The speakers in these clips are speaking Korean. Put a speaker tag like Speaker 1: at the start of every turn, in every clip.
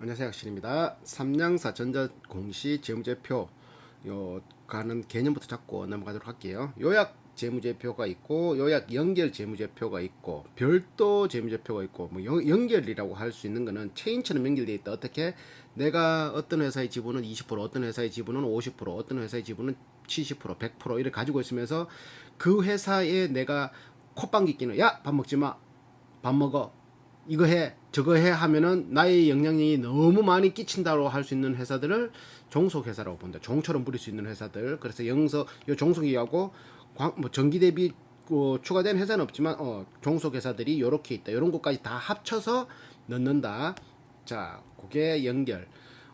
Speaker 1: 안녕하세요 학실입니다. 삼양사 전자공시 재무제표 요 가는 개념부터 잡고 넘어가도록 할게요. 요약 재무제표가 있고 요약 연결 재무제표가 있고 별도 재무제표가 있고 뭐 연, 연결이라고 할 수 있는 거는 체인처럼 연결되어 있다. 어떻게 내가 어떤 회사의 지분은 20% 어떤 회사의 지분은 50% 어떤 회사의 지분은 70% 100% 이렇게 가지고 있으면서 그 회사에 내가 콧방귀 끼는 야 밥 먹지 마밥 먹어 이거 해 저거 해 하면은 나의 영향력이 너무 많이 끼친다고 할 수 있는 회사들을 종속 회사라고 본다. 종처럼 부릴 수 있는 회사들. 그래서 영서 요 종속이하고 광, 뭐 전기 대비 어, 추가된 회사는 없지만 어, 종속 회사들이 요렇게 있다. 요런 것까지 다 합쳐서 넣는다. 자, 그게 연결.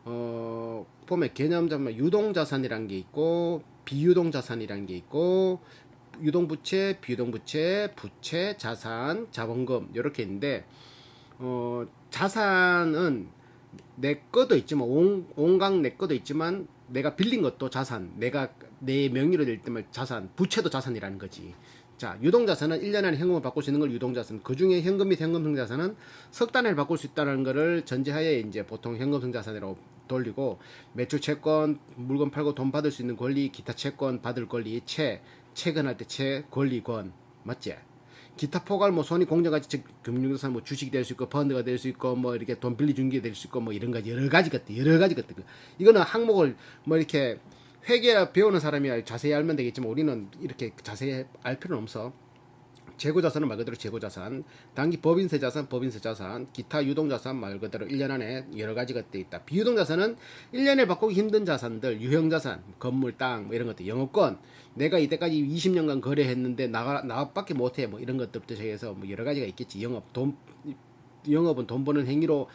Speaker 1: 어, 보면 개념 잡으면 유동 자산이란 게 있고 비유동 자산이란 게 있고 유동 부채, 비유동 부채, 부채, 자산, 자본금 이렇게 있는데 어, 자산은 내 거도 있지만 온, 온강 내 거도 있지만 내가 빌린 것도 자산, 내가 내 명의로 될 때만 자산, 부채도 자산이라는 거지. 자, 유동자산은 1년 안에 현금을 바꿀 수 있는 걸 유동자산. 그 중에 현금 및 현금성 자산은 석달 안에 바꿀 수 있다는 거를 전제하에 이제 보통 현금성 자산이라고 돌리고 매출 채권, 물건 팔고 돈 받을 수 있는 권리, 기타 채권 받을 권리, 채, 채권할 때 채, 권리, 권. 맞지? 기타 포괄 뭐 손이 공정가치 즉 금융자산 뭐 주식이 될 수 있고 펀드가 될 수 있고 뭐 이렇게 돈 빌려준 게 될 수 있고 뭐 이런 가지 여러 가지 것들 여러 가지 것들 이거는 항목을 뭐 이렇게 회계 배우는 사람이 자세히 알면 되겠지만 우리는 이렇게 자세히 알 필요는 없어 재고 자산은 말 그대로 재고 자산, 단기 법인세 자산, 법인세 자산, 기타 유동 자산 말 그대로 1년 안에 여러 가지가 돼 있다. 비유동 자산은 1년에 바꾸기 힘든 자산들, 유형 자산, 건물, 땅, 뭐 이런 것들, 영업권, 내가 이때까지 20년간 거래했는데 나가, 나밖에 못해, 뭐 이런 것들부터 시작해서 뭐 여러 가지가 있겠지. 영업, 돈, 영업은 돈 버는 행위로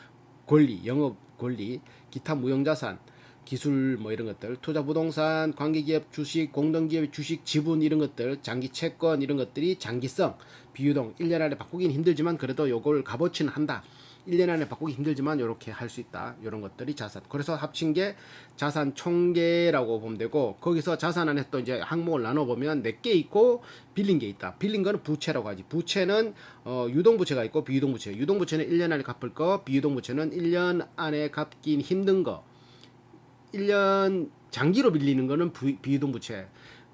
Speaker 1: 권리, 영업 권리, 기타 무형자산, 기술 뭐 이런 것들, 투자 부동산, 관계기업 주식, 공동기업 주식 지분 이런 것들, 장기 채권 이런 것들이 장기성, 비유동 1년 안에 바꾸긴 힘들지만 그래도 요걸 값어치는 한다. 1년 안에 바꾸기 힘들지만 이렇게 할 수 있다. 이런 것들이 자산. 그래서 합친 게 자산 총계라고 보면 되고 거기서 자산 안에 또 이제 항목을 나눠 보면 네개 있고 빌린 게 있다. 빌린 거는 부채라고 하지. 부채는 어, 유동 부채가 있고 비유동 부채. 유동 부채는 1년 안에 갚을 거, 비유동 부채는 1년 안에 갚긴 힘든 거. 1년 장기로 빌리는 거는 부, 비유동 부채.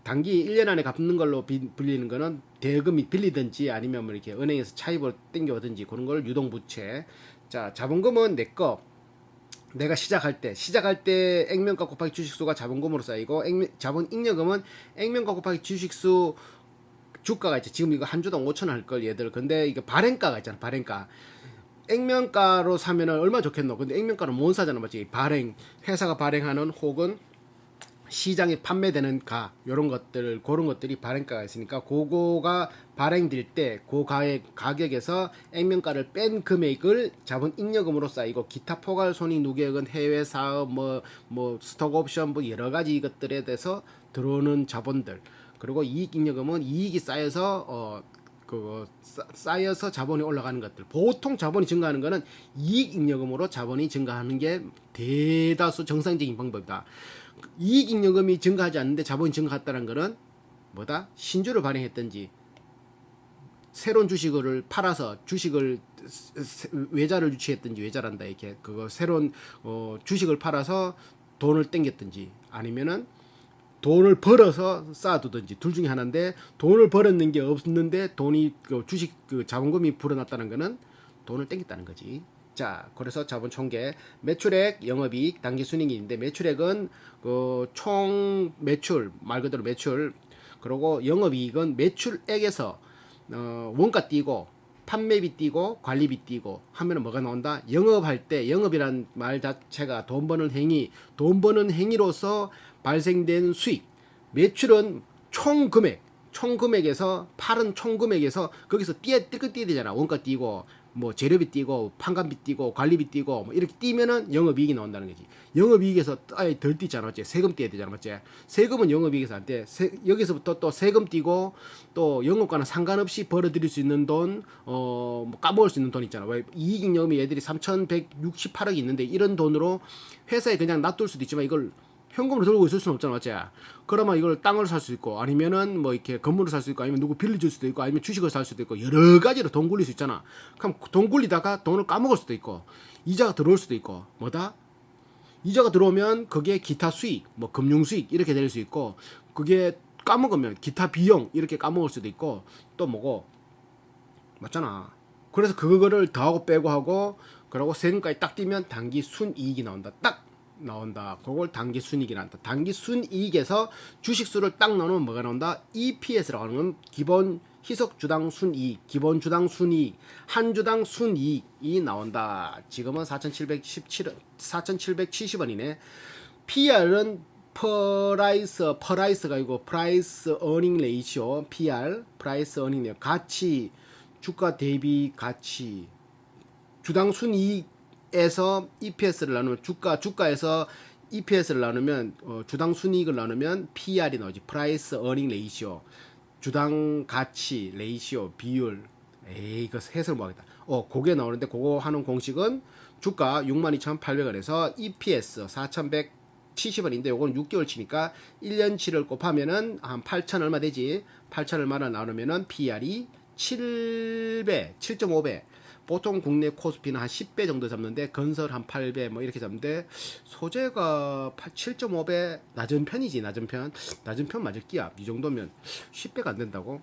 Speaker 1: 단기 1년 안에 갚는 걸로 비, 빌리는 거는 대금이 빌리든지 아니면 뭐 이렇게 은행에서 차입을 땡겨오든지 그런 걸 유동 부채. 자, 자본금은 내 거. 내가 시작할 때 시작할 때 액면가 곱하기 주식수가 자본금으로 쌓이고 액면, 자본 잉여금은 액면가 곱하기 주식수 주가가 있지 지금 이거 한 주당 5천 원할 걸 얘들 근데 이게 발행가가 있잖아 발행가 액면가로 사면은 얼마 좋겠노? 근데 액면가는 못 사잖아 맞지? 발행 회사가 발행하는 혹은 시장에 판매되는 가 이런 것들 그런 것들이 발행가가 있으니까 그거가 발행될 때 그 가의 가격에서 액면가를 뺀 금액을 자본 잉여금으로 쌓이고 기타 포괄 손익 누계액은 해외 사업 뭐뭐 스톡 옵션 뭐 여러 가지 것들에 대해서 들어오는 자본들. 그리고 이익 잉여금은 이익이 쌓여서 어 그거 쌓- 쌓여서 자본이 올라가는 것들 보통 자본이 증가하는 거는 이익 잉여금으로 자본이 증가하는 게 대다수 정상적인 방법이다. 이익 잉여금이 증가하지 않는데 자본이 증가했다는 거는 뭐다? 신주를 발행했든지 새로운 주식을 팔아서 주식을 외자를 유치했든지 외자란다 이렇게 그거 새로운 어, 주식을 팔아서 돈을 땡겼든지 아니면은 돈을 벌어서 쌓아두든지 둘 중에 하나인데 돈을 벌었는 게 없는데 돈이 그 주식 그 자본금이 불어났다는 거는 돈을 땡겼다는 거지. 자, 그래서 자본 총계, 매출액, 영업이익, 단기 순이익인데 매출액은 그 총 매출 말 그대로 매출 그리고 영업이익은 매출액에서 어, 원가 띄고 판매비 띄고 관리비 띄고 하면은 뭐가 나온다? 영업할 때 영업이란 말 자체가 돈 버는 행위, 돈 버는 행위로서 발생된 수익. 매출은 총 금액, 총 금액에서 팔은 총 금액에서 거기서 띄어 뜰거 띄야 되잖아. 원가 띄고 뭐 재료비 띄고 판관비 띄고 관리비 띄고 뭐 이렇게 띄면은 영업이익이 나온다는 거지. 영업이익에서 아예 덜 띄잖아, 맞지? 세금 띄야 되잖아, 맞지? 세금은 영업이익에서 안 돼. 세, 여기서부터 또 세금 띄고 또 영업과는 상관없이 벌어들일 수 있는 돈, 어, 뭐 까먹을 수 있는 돈 있잖아. 왜 이익잉여금이 얘들이 3,168억이 있는데 이런 돈으로 회사에 그냥 놔둘 수도 있지만 이걸 현금으로 들고 있을 수는 없잖아, 맞지? 그러면 이걸 땅을 살 수 있고, 아니면은 뭐 이렇게 건물을 살 수 있고, 아니면 누구 빌려줄 수도 있고, 아니면 주식을 살 수도 있고, 여러 가지로 돈 굴릴 수 있잖아. 그럼 돈 굴리다가 돈을 까먹을 수도 있고, 이자가 들어올 수도 있고, 뭐다? 이자가 들어오면 그게 기타 수익, 뭐 금융 수익 이렇게 될 수 있고, 그게 까먹으면 기타 비용 이렇게 까먹을 수도 있고, 또 뭐고, 맞잖아. 그래서 그거를 더하고 빼고 하고 그러고 세금까지 딱 띄면 단기 순이익이 나온다. 딱 나온다. 그걸 단기 순이익이 나온다. 단기 순이익에서 주식수를 딱 넣으면 뭐가 나온다? EPS라고 하는 건 기본 희석 주당 순이익, 기본 주당 순이익, 한 주당 순이익이 나온다. 지금은 4,717원, 4,770원이네. PR은 프라이스, 프라이스가 아니고 프라이스 어닝 레이시오, PR, 프라이스 어닝 레이시오, 가치, 주가 대비 가치, 주당 순이익 에서 EPS를 나누면 주가 주가에서 EPS를 나누면 어, 주당 순이익을 나누면 PR이 나오지. 프라이스 어닝 레이시오. 주당 가치 레이시오 비율. 에이 이거 해설 못 하겠다. 어, 그게 나오는데 그거 하는 공식은 주가 62,800원에서 EPS 4,170원인데 요건 6개월 치니까 1년치를 곱하면은 한8,000 얼마 되지? 8,000 얼마나 나누면은 PR이 7배, 7.5배. 보통 국내 코스피는 한 10배 정도 잡는데 건설 한 8배 뭐 이렇게 잡는데 소재가 7.5배 낮은 편이지 낮은 편. 낮은 편 맞을 끼야. 이 정도면 10배가 안 된다고.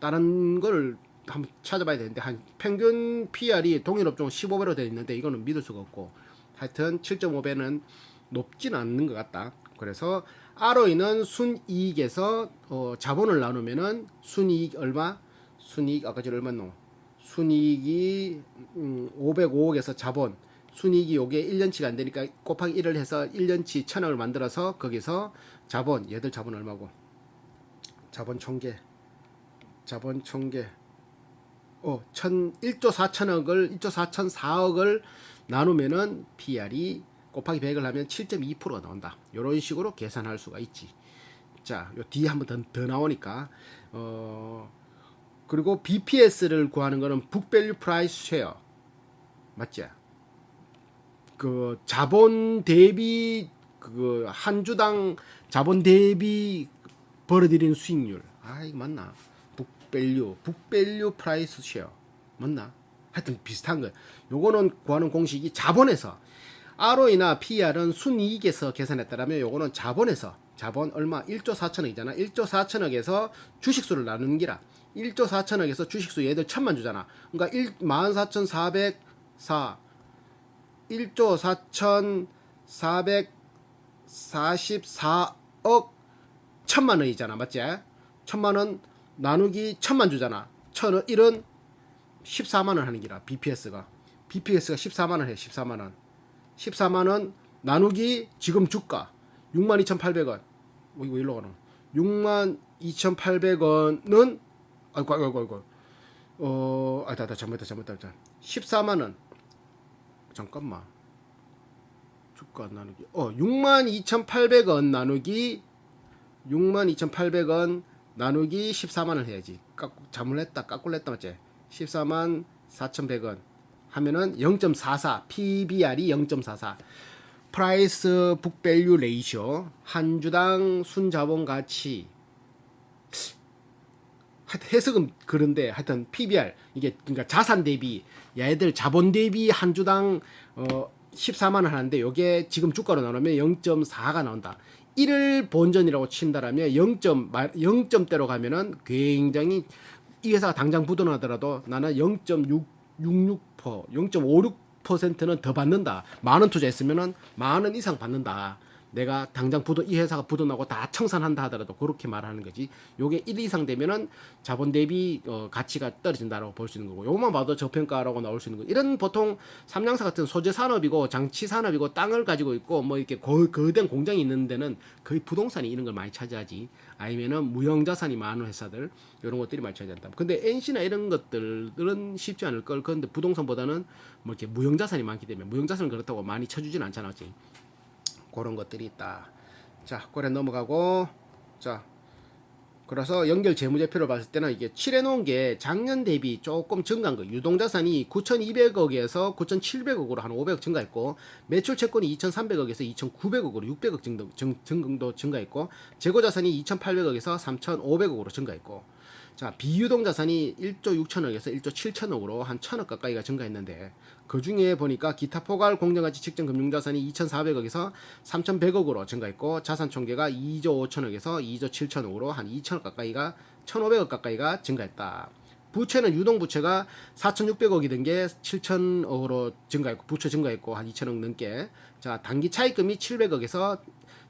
Speaker 1: 다른 걸 한번 찾아봐야 되는데 한 평균 PR이 동일 업종 15배로 되어 있는데 이거는 믿을 수가 없고. 하여튼 7.5배는 높진 않는 것 같다. 그래서 ROE는 순이익에서 어, 자본을 나누면은 순이익 얼마? 순이익 아까 전에 얼마 노 순이익이 음, 505억에서 자본 순이익이 요게 1년치가 안 되니까 곱하기 1을 해서 1년치 천억을 만들어서 거기서 자본 얘들 자본 얼마고 자본 총계 자본 총계 어, 천 1조 4천억을 1조 4천 4억을 나누면은 PR이 곱하기 100을 하면 7.2%가 나온다. 이런 식으로 계산할 수가 있지. 자, 요 뒤에 한번 더, 더 나오니까 어 그리고 BPS를 구하는 거는 북밸류 프라이스 쉐어 맞지? 그 자본 대비 그 한 주당 자본 대비 벌어들이는 수익률 아 이거 맞나? 북밸류 북밸류 프라이스 쉐어 맞나? 하여튼 비슷한 거. 요거는 구하는 공식이 자본에서 ROE나 PR은 순이익에서 계산했다라면 요거는 자본에서 자본 얼마 1조 4천억이잖아. 1조 4천억에서 주식수를 나누는 기라. 1조 4천억에서 주식수 얘들 천만 주잖아. 그러니까 1 14,404 1조 4,444억 천만 원이잖아. 맞지? 천만 원 나누기 천만 주잖아. 천 원, 1은 14만 원 하는 기라. BPS가. BPS가 14만 원 해. 14만 원. 14만 원 나누기 지금 주가 62,800원. 뭐 이거 일로 가노. 62,800원은 아이고 아이고 아이고. 어, 아, 다, 다, 잘못했다, 잘못했다. 14만 원. 잠깐만. 주가 나누기. 어, 62,800원 나누기 62,800원 나누기 14만 원 해야지. 깎 잘못했다. 깎을랬다 맞지? 14만 4,100원 하면은 0.44. PBR이 0.44. 프라이스 북밸류 레이쇼 한 주당 순자본 가치 해석은 그런데 하여튼 PBR 이게 그러니까 자산 대비 얘들 자본 대비 한 주당 어 14만 원 하는데 요게 지금 주가로 나누면 0.4가 나온다. 1을 본전이라고 친다라면 0점 0점대로 가면은 굉장히 이 회사가 당장 부도나더라도 나는 0.666% 0.56%는 더 받는다. 만 원 투자했으면은 만 원 이상 받는다. 내가 당장 부도 이 회사가 부도나고 다 청산한다 하더라도 그렇게 말하는 거지. 요게 1 이상 되면은 자본 대비 어, 가치가 떨어진다라고 볼 수 있는 거고. 요것만 봐도 저평가라고 나올 수 있는 거. 이런 보통 삼양사 같은 소재 산업이고 장치 산업이고 땅을 가지고 있고 뭐 이렇게 거, 거대한 공장이 있는 데는 거의 부동산이 이런 걸 많이 차지하지. 아니면은 무형 자산이 많은 회사들 이런 것들이 많이 차지한다. 근데 NC나 이런 것들은 쉽지 않을 걸. 그런데 부동산보다는 뭐 이렇게 무형 자산이 많기 때문에 무형 자산은 그렇다고 많이 쳐주진 않잖아, 지 그런 것들이 있다. 자, 고래 넘어가고 자 그래서 연결 재무제표를 봤을 때는 이게 칠해놓은 게 작년 대비 조금 증가한 거. 유동자산이 9,200억에서 9,700억으로 한 500억 증가했고 매출 채권이 2,300억에서 2,900억으로 600억 증도, 증, 증도 증가했고 재고자산이 2,800억에서 3,500억으로 증가했고 자 비유동 자산이 1조 6천억에서 1조 7천억으로 한 천억 가까이가 증가했는데 그 중에 보니까 기타 포괄 공정가치 측정 금융자산이 2,400억에서 3,100억으로 증가했고 자산 총계가 2조 5천억에서 2조 7천억으로 한 2천억 가까이가 1,500억 가까이가 증가했다. 부채는 유동 부채가 4,600억이 된 게 7천억으로 증가했고 부채 증가했고 한 2천억 넘게 자 단기 차입금이 700억에서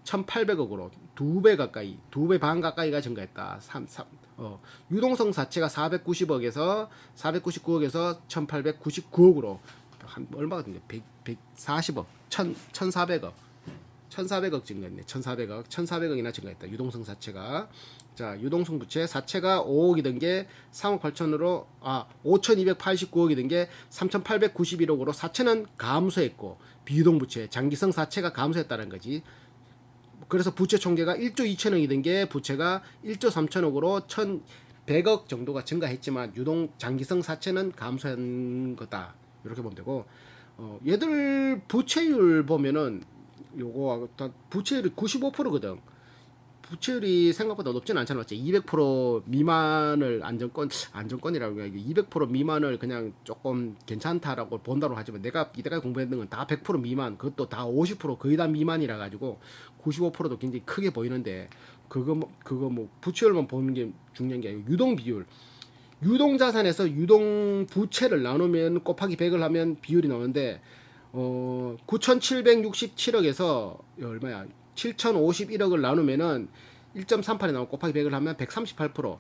Speaker 1: 1,800억으로 두 배 가까이 두 배 반 가까이가 증가했다. 3, 3, 어, 유동성 자체가 490억에서 499억에서 1,899억으로 한 얼마가 된게 100, 140억, 1,000, 1,400억. 1,400억 증가했네. 1,400억. 1,400억이나 증가했다. 유동성 자체가. 자, 유동성 부채 사채가 5억이 된 게 3억 8천으로 아, 5,289억이 된 게 3,891억으로 사채는 감소했고 비유동 부채, 장기성 사채가 감소했다는 거지. 그래서 부채 총계가 1조 2천억이 된게 부채가 1조 3천억으로 1,100억 정도가 증가했지만 유동 장기성 사채는 감소한 거다. 이렇게 보면 되고 어, 얘들 부채율 보면은 요거 다 부채율이 95%거든. 부채율이 생각보다 높지는 않잖아. 맞지? 200% 미만을 안정권 안정권이라고 해야 200% 미만을 그냥 조금 괜찮다라고 본다고 하지만 내가 이때까지 공부했던 건 다 100% 미만, 그것도 다 50% 거의 다 미만이라 가지고 95%도 굉장히 크게 보이는데 그거 뭐 그거 뭐 부채율만 보는 게 중요한 게 아니고 유동 비율. 유동 자산에서 유동 부채를 나누면 곱하기 100을 하면 비율이 나오는데 어 9,767억에서 얼마야? 7,051억을 나누면은 1.38에 나오고 곱하기 100을 하면 138%.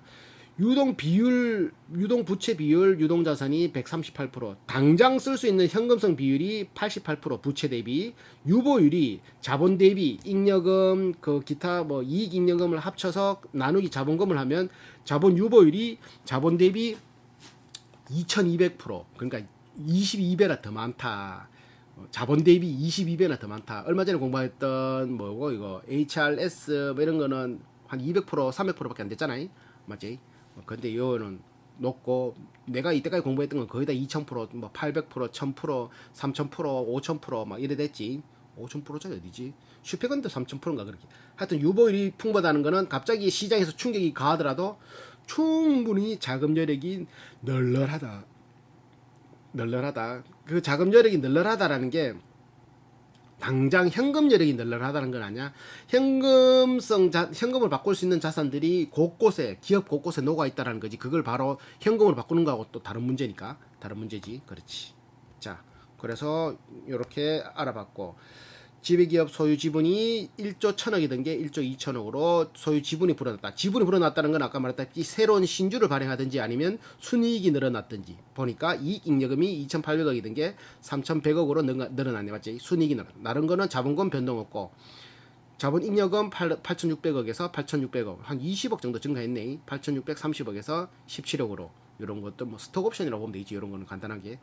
Speaker 1: 유동 비율, 유동 부채 비율, 유동 자산이 138%. 당장 쓸 수 있는 현금성 비율이 88%. 부채 대비. 유보율이 자본 대비 잉여금, 그 기타 뭐 이익 잉여금을 합쳐서 나누기 자본금을 하면 자본 유보율이 자본 대비 2200%. 그러니까 22배나 더 많다. 어, 자본 대비 22배나 더 많다. 얼마 전에 공부했던 뭐고 이거 HRS 뭐 이런 거는 한 200% 300%밖에 안 됐잖아요. 맞지? 어, 근데 이거는 높고 내가 이때까지 공부했던 건 거의 다 2000%, 뭐 800%, 1000%, 3000%, 5000%막 이래 됐지. 5000%짜리 어디지? 슈페건도 3000%인가 그렇게. 하여튼 유보율이 풍부하다는 거는 갑자기 시장에서 충격이 가하더라도 충분히 자금 여력이 널널하다. 널널하다. 그 자금 여력이 널널하다라는 게 당장 현금 여력이 널널하다는 건 아니야. 현금성 자, 현금을 바꿀 수 있는 자산들이 곳곳에 기업 곳곳에 녹아 있다라는 거지. 그걸 바로 현금으로 바꾸는 거하고 또 다른 문제니까 다른 문제지. 그렇지. 자, 그래서 이렇게 알아봤고 지배기업 소유 지분이 1조 1000억이 된게 1조 2천억으로 소유 지분이 불어났다. 지분이 불어났다는 건 아까 말했다시피 새로운 신주를 발행하든지 아니면 순이익이 늘어났든지 보니까 이익 잉여금이 2,800억이 된게 3,100억으로 늘어났네. 맞지? 순이익이 늘어. 나른 거는 자본금 변동 없고 자본 잉여금 8,600억에서 8,600억 한 20억 정도 증가했네. 8,630억에서 17억으로 이런 것도 뭐 스톡 옵션이라고 보면 되지. 이런 거는 간단하게.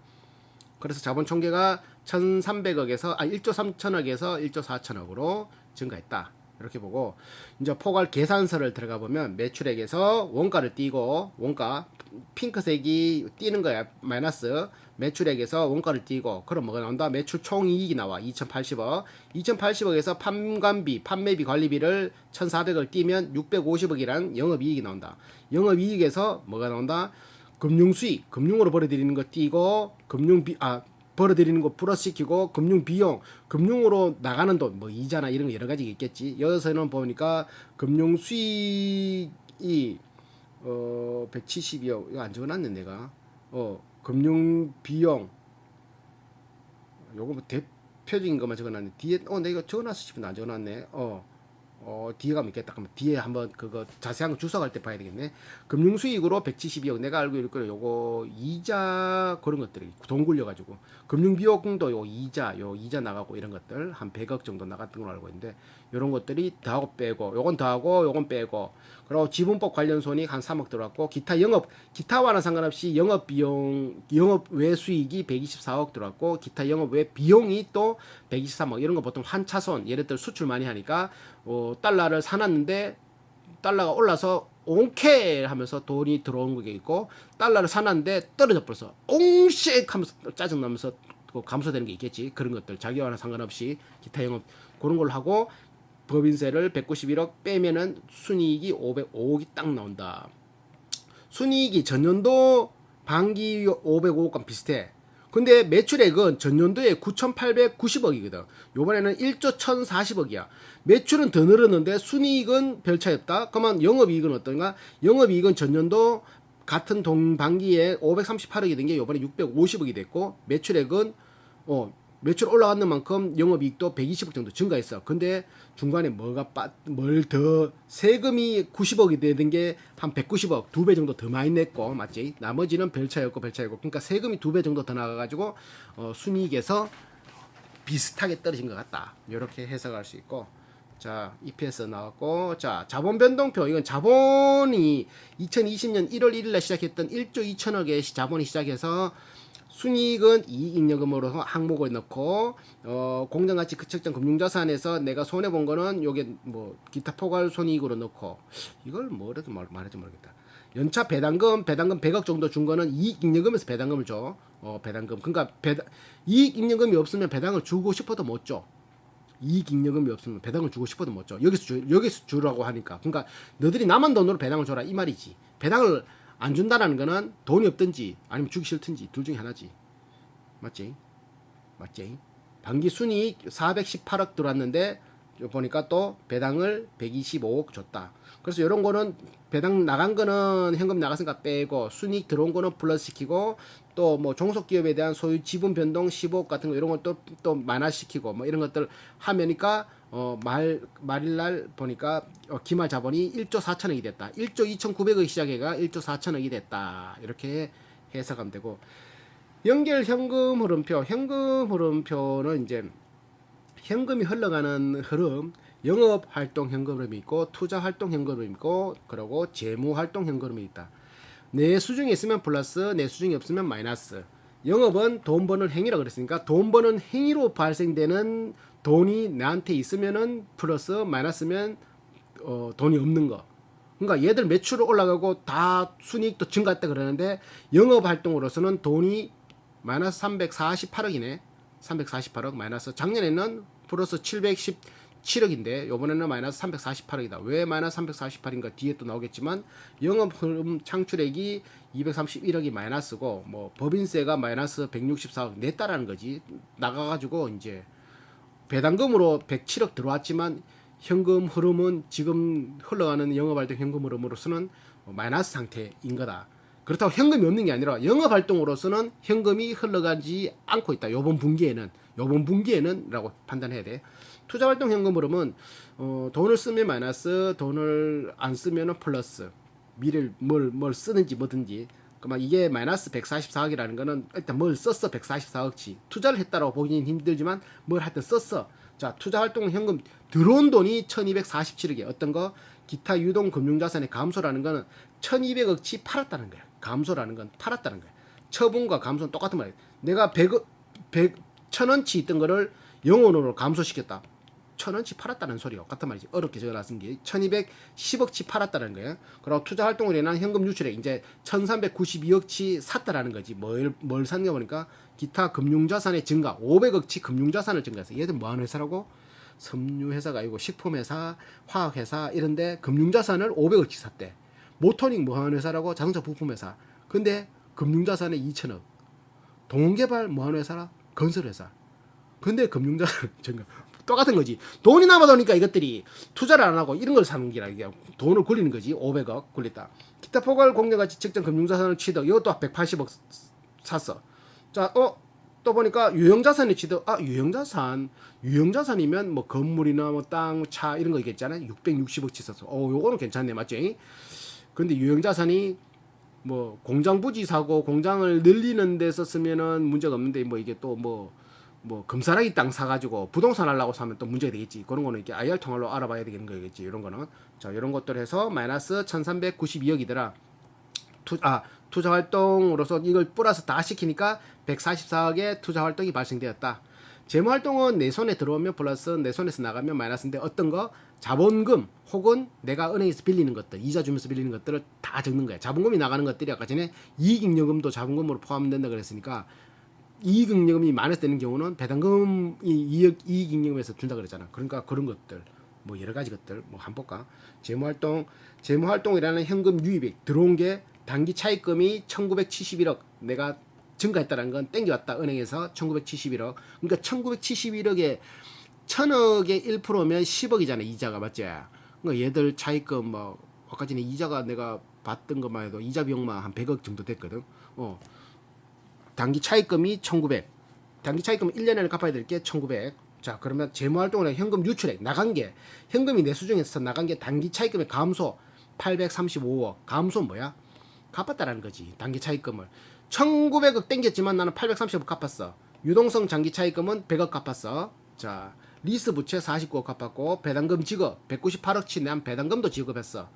Speaker 1: 그래서 자본 총계가 1,300억에서 아 1조 3천억에서 1조 4천억으로 증가했다. 이렇게 보고 이제 포괄 계산서를 들어가 보면 매출액에서 원가를 띄고 원가 핑크색이 띄는 거야. 마이너스 매출액에서 원가를 띄고 그럼 뭐가 나온다? 매출 총이익이 나와. 2,080억. 2,080억에서 판관비 판매비 관리비를 1,400을 띄면 650억이란 영업이익이 나온다. 영업이익에서 뭐가 나온다 금융 수익, 금융으로 벌어들이는 거 띄고 금융 비 아 벌어들이는 거 플러스 시키고 금융 비용, 금융으로 나가는 돈, 뭐 이자나 이런 거 여러 가지 있겠지. 여기서는 보니까 금융 수익이 어 170이요. 이거 안 적어놨네 내가. 어 금융 비용 요거 뭐 대표적인 것만 적어놨네. 뒤에 어 내가 적어놨어 싶은데 안 적어놨네. 어. 어, 뒤에 가면 있겠다. 그럼 뒤에 한번 그거 자세한 거 주석할 때 봐야 되겠네. 금융 수익으로 172억. 내가 알고 있을 거는 요거 이자 그런 것들이 돈 굴려가지고 금융 비용도 요 이자 요 이자 나가고 이런 것들 한 100억 정도 나갔던 걸로 알고 있는데 요런 것들이 더하고 빼고 요건 더하고 요건 빼고 그리고 지분법 관련 손익 한 3억 들어갔고 기타 영업 기타와는 상관없이 영업 비용 영업 외 수익이 124억 들어갔고 기타 영업 외 비용이 또 123억 이런 거 보통 한 차선 예를 들어 수출 많이 하니까 어, 달러를 사놨는데 달러가 올라서 옹케 하면서 돈이 들어온 게 있고 달러를 사놨는데 떨어져 버려서 옹씩 하면서 짜증 나면서 그 감소되는 게 있겠지 그런 것들 자기와는 상관없이 기타 영업 그런 걸로 하고 법인세를 191억 빼면은 순이익이 505억이 딱 나온다. 순이익이 전년도 반기 505억과 비슷해. 근데 매출액은 전년도에 9,890억이거든. 요번에는 1조 1,040억이야. 매출은 더 늘었는데 순이익은 별 차이 없다. 그러면 영업이익은 어떤가? 영업이익은 전년도 같은 동반기에 538억이 된 게 요번에 650억이 됐고 매출액은 어 매출 올라가는 만큼 영업이익도 120억 정도 증가했어. 근데 중간에 뭐가 뭘 더 세금이 90억이 되는 게한 190억 두 배 정도 더 많이 냈고 맞지? 나머지는 별 차이 없고 별 차이 없고 그러니까 세금이 두 배 정도 더 나가가지고 어, 순이익에서 비슷하게 떨어진 것 같다. 이렇게 해석할 수 있고 자 EPS 나왔고 자 자본 변동표 이건 자본이 2020년 1월 1일에 시작했던 1조 2천억의 자본이 시작해서 순이익은 이익잉여금으로 항목을 넣고 어, 공정가치 그측정 금융자산에서 내가 손해 본 거는 요게 뭐 기타 포괄 손이익으로 넣고 이걸 뭐라도 말, 말하지 모르겠다. 연차 배당금 배당금 100억 정도 준 거는 이익잉여금에서 배당금을 줘. 어, 배당금. 그러니까 배당 이익잉여금이 없으면 배당을 주고 싶어도 못 줘. 이익잉여금이 없으면 배당을 주고 싶어도 못 줘. 여기서 주, 여기서 주라고 하니까. 그러니까 너들이 남은 돈으로 배당을 줘라 이 말이지. 배당을 안 준다라는 거는 돈이 없든지 아니면 주기 싫든지 둘 중에 하나지. 맞지? 맞지? 반기 순이익 418억 들어왔는데 보니까 또 배당을 125억 줬다. 그래서 이런 거는 배당 나간 거는 현금 나갔으니까 빼고 순이익 들어온 거는 플러스 시키고 또 뭐 종속기업에 대한 소유 지분 변동 15억 같은 거 이런 것도또 만화시키고 뭐 이런 것들 하면니까 어 말 말일날 보니까 어, 기말 자본이 1조 4천억이 됐다. 1조 2,900억이 시작해가 1조 4천억이 됐다. 이렇게 해석하면 되고 연결 현금 흐름표 현금 흐름표는 이제 현금이 흘러가는 흐름 영업 활동 현금 흐름이 있고 투자 활동 현금 흐름이 있고 그리고 재무 활동 현금 흐름이 있다. 내 수중에 있으면 플러스 내 수중에 없으면 마이너스. 영업은 돈 버는 행위라 그랬으니까 돈 버는 행위로 발생되는 돈이 나한테 있으면은 플러스 마이너스면 어, 돈이 없는 거. 그러니까 얘들 매출 올라가고 다 순이익도 증가했다 그러는데 영업 활동으로서는 돈이 마이너스 348억이네. 348억 마이너스 작년에는 플러스 717억인데 요번에는 마이너스 348억이다. 왜 마이너스 348인가 뒤에 또 나오겠지만 영업 흐름 창출액이 231억이 마이너스고 뭐 법인세가 마이너스 164억 냈다라는 거지. 나가 가지고 이제 배당금으로 107억 들어왔지만 현금 흐름은 지금 흘러가는 영업활동 현금 흐름으로서는 마이너스 상태인 거다. 그렇다고 현금이 없는 게 아니라 영업활동으로서는 현금이 흘러가지 않고 있다. 요번 분기에는 요번 분기에는 라고 판단해야 돼. 투자활동 현금 흐름은 어, 돈을 쓰면 마이너스, 돈을 안 쓰면은 플러스. 미를 뭘, 뭘 쓰는지 뭐든지. 그러면 이게 마이너스 144억이라는 거는 일단 뭘 썼어 144억치. 투자를 했다라고 보기는 힘들지만 뭘 하여튼 썼어. 자 투자 활동 현금 들어온 돈이 1247억이야. 어떤 거? 기타 유동 금융자산의 감소라는 거는 1200억치 팔았다는 거야. 감소라는 건 팔았다는 거야. 처분과 감소는 똑같은 말이야. 내가 100억 100 천원치 있던 거를 영원으로 감소시켰다 천원치 팔았다는 소리요. 같은 말이지. 어렵게 적어놨은 게 1210억치 팔았다는 거예요. 그리고 투자 활동으로 인한 현금 유출액 이제 1392억치 샀다라는 거지. 뭘, 뭘 샀냐 보니까 기타 금융자산의 증가 500억치 금융자산을 증가해서 얘들 뭐 하는 회사라고? 섬유회사가 아니고 식품회사, 화학회사 이런데 금융자산을 500억치 샀대. 모토닉 뭐 하는 회사라고? 자동차 부품회사. 근데 금융자산에 2천억. 동개발 뭐 하는 회사라? 건설회사. 근데 금융자산 증가. 똑같은 거지. 돈이 남아도니까 이것들이 투자를 안 하고 이런 걸 사는 게라 이게 돈을 굴리는 거지. 500억 굴렸다. 기타 포괄 공제가치 측정 금융자산을 취득. 이것도 180억 샀어. 자, 어? 또 보니까 유형자산에 취득. 아, 유형자산. 유형자산이면 뭐 건물이나 뭐 땅, 차 이런 거 있겠잖아요. 660억치 썼어. 어, 요거는 괜찮네. 맞지? 근데 유형자산이 뭐 공장 부지 사고 공장을 늘리는 데 썼으면은 문제가 없는데 뭐 이게 또뭐 뭐 금사라기 땅 사가지고 부동산 하려고 사면 또 문제가 되겠지. 그런 거는 이렇게 IR 통화로 알아봐야 되는 거겠지. 이런 거는 자 이런 것들 해서 마이너스 1,392억이더라. 투, 아 투자 활동으로서 이걸 플러스 다 시키니까 144억의 투자 활동이 발생되었다. 재무 활동은 내 손에 들어오면 플러스 내 손에서 나가면 마이너스인데 어떤 거 자본금 혹은 내가 은행에서 빌리는 것들 이자 주면서 빌리는 것들을 다 적는 거야. 자본금이 나가는 것들이 아까 전에 이익잉여금도 자본금으로 포함된다 그랬으니까 이익잉여금이 마이너스 되는 경우는 배당금이 이익 이익잉여금에서 준다 그랬잖아. 그러니까 그런 것들 뭐 여러 가지 것들 뭐 볼까? 재무활동 재무활동이라는 현금 유입액 들어온 게 단기 차입금이 1971억 내가 증가했다는 건 땡겨왔다 은행에서 1971억 그러니까 1971억에 천억의 1%면 10억이잖아 이자가 맞지? 그러니까 얘들 차입금 뭐 아까 전에 이자가 내가 받던 것만 해도 이자 비용만 한 100억 정도 됐거든. 어 단기 차입금이 1900 단기 차입금 1년에 갚아야 될 게 1900 자 그러면 재무활동이나 현금 유출액 나간 게 현금이 내수 중에서 나간 게 단기 차입금의 감소 835억. 감소 뭐야? 갚았다라는 거지 단기 차입금을. 1900억 땡겼지만 나는 835억 갚았어. 유동성 장기 차입금은 100억 갚았어. 자 리스 부채 49억 갚았고 배당금 지급 198억치 내한 배당금도 지급했어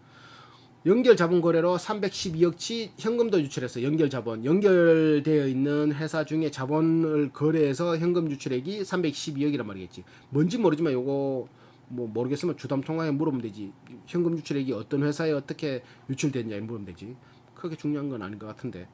Speaker 1: 연결 자본 거래로 312억치 현금도 유출했어. 연결 자본. 연결되어 있는 회사 중에 자본을 거래해서 현금 유출액이 312억이란 말이겠지. 뭔지 모르지만 요거 뭐 모르겠으면 주담 통화에 물으면 되지. 현금 유출액이 어떤 회사에 어떻게 유출됐냐 물으면 되지. 크게 중요한 건 아닌 것 같은데.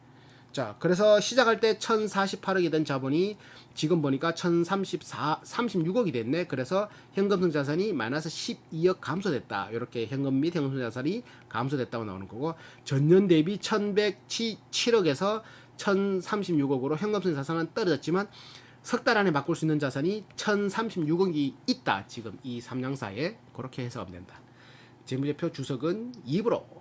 Speaker 1: 자, 그래서 시작할 때 1,048억이 된 자본이 지금 보니까 1,034, 36억이 됐네. 그래서 현금성 자산이 마이너스 12억 감소됐다. 이렇게 현금 및 현금성 자산이 감소됐다고 나오는 거고 전년 대비 1,107억에서 1,036억으로 현금성 자산은 떨어졌지만 석 달 안에 바꿀 수 있는 자산이 1,036억이 있다. 지금 이 삼양사에 그렇게 해석하면 된다. 재무제표 주석은 2부로